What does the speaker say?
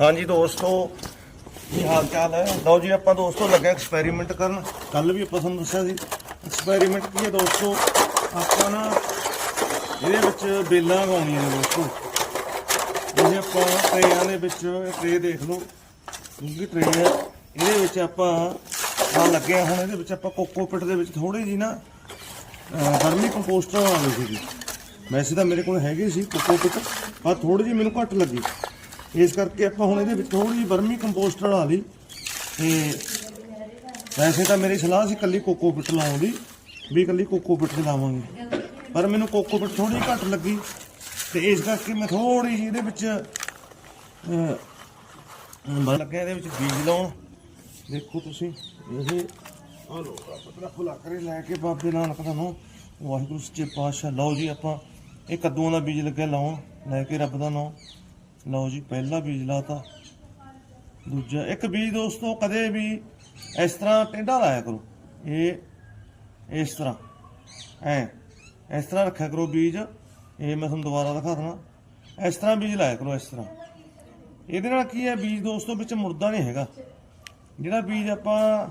ਹਾਂਜੀ ਦੋਸਤੋ, ਕੀ ਹਾਲ ਚਾਲ ਹੈ? ਲਓ ਜੀ, ਆਪਾਂ ਦੋਸਤੋ ਲੱਗੇ ਐਕਸਪੈਰੀਮੈਂਟ ਕਰਨ। ਕੱਲ ਵੀ ਆਪਾਂ ਤੁਹਾਨੂੰ ਦੱਸਿਆ ਸੀ। ਐਕਸਪੈਰੀਮੈਂਟ ਕੀ ਹੈ ਦੋਸਤੋ? ਆਪਾਂ ਨਾ ਇਹਦੇ ਵਿੱਚ ਬੇਲਾਂ ਗਾਉਣੀਆਂ ਨੇ ਦੋਸਤੋ। ਇਹ ਆਪਾਂ ਟਰੇਆਂ ਦੇ ਵਿੱਚ, ਟਰੇ ਦੇਖ ਲਓ। ਦੂਜੀ ਟਰੇ ਹੈ ਇਹਦੇ ਵਿੱਚ ਆਪਾਂ ਆ ਲੱਗਿਆ ਆ ਹੁਣ, ਇਹਦੇ ਵਿੱਚ ਆਪਾਂ ਕੋਕੋਪਿਟ ਦੇ ਵਿੱਚ ਥੋੜੀ ਜੀ ਨਾ ਵਰਮੀ ਕੰਪੋਸਟਰ ਆਵੇ ਸੀਗੀ। ਵੈਸੇ ਤਾਂ ਮੇਰੇ ਕੋਲ ਹੈਗੇ ਸੀ ਕੋਕੋਪਿਟ ਪਰ ਥੋੜੀ ਜੀ ਮੈਨੂੰ ਘੱਟ ਲੱਗੀ। ਇਸ ਕਰਕੇ ਆਪਾਂ ਹੁਣ ਇਹਦੇ ਵਿੱਚ ਥੋੜੀ ਜੀ ਵਰਮੀ ਕੰਪੋਸਟ ਲਾ ਲਈ। ਤੇ ਵੈਸੇ ਤਾਂ ਮੇਰੀ ਸਲਾਹ ਸੀ ਕੱਲੀ ਕੋਕੋਪਿਟ ਲਾਉਣ ਦੀ ਵੀ ਕੱਲੀ ਕੋਕੋਪਿਟ ਲਾਵਾਂਗੇ। ਪਰ ਮੈਨੂੰ ਕੋਕੋਪਿਟ ਥੋੜੀ ਘੱਟ ਲੱਗੀ ਤੇ ਇਸ ਕਰਕੇ ਮੈਂ ਥੋੜੀ ਜਿਹੀ ਇਹਦੇ ਵਿੱਚ ਅਹ, ਲੱਗਿਆ ਇਹਦੇ ਵਿੱਚ ਬੀਜ ਲਾਉਣ। ਦੇਖੋ ਤੁਸੀਂ ਇਹ ਆ ਲੋ ਪਤਲਾ ਫੁਲਾ ਕਰੇ ਲੈ ਕੇ ਬਾਬੇ ਨਾਨਕ ਦਾ ਨਾਮ। ਵਾਹਿਗੁਰੂ ਸੱਚੇ ਪਾਤਸ਼ਾਹ ਲਓ ਜੀ ਆਪਾਂ ਇਹ ਕੱਦੂਆਂ ਦਾ ਬੀਜ ਲੱਗਿਆ ਲਾਉਣ ਲੈ ਕੇ ਰੱਬ ਦਾ ਨਾਮ। ਲਓ ਜੀ, ਪਹਿਲਾ ਬੀਜ ਲਾਤਾ। ਦੂਜਾ, ਇੱਕ ਬੀਜ ਦੋਸਤੋ, ਕਦੇ ਵੀ ਇਸ ਤਰ੍ਹਾਂ ਟੇਢਾ ਲਾਇਆ ਕਰੋ। ਇਹ ਇਸ ਤਰ੍ਹਾਂ, ਐ, ਇਸ ਤਰ੍ਹਾਂ ਰੱਖਿਆ ਕਰੋ ਬੀਜ। ਇਹ ਮੈਂ ਤੁਹਾਨੂੰ ਦੁਬਾਰਾ ਦਿਖਾ ਦਣਾ ਇਸ ਤਰ੍ਹਾਂ ਬੀਜ ਲਾਇਆ ਕਰੋ, ਇਸ ਤਰ੍ਹਾਂ। ਇਹਦੇ ਨਾਲ ਕੀ ਹੈ, ਬੀਜ ਦੋਸਤੋ, ਵਿੱਚ ਮੁਰਦਾ ਨਹੀਂ ਹੈਗਾ। ਜਿਹੜਾ ਬੀਜ ਆਪਾਂ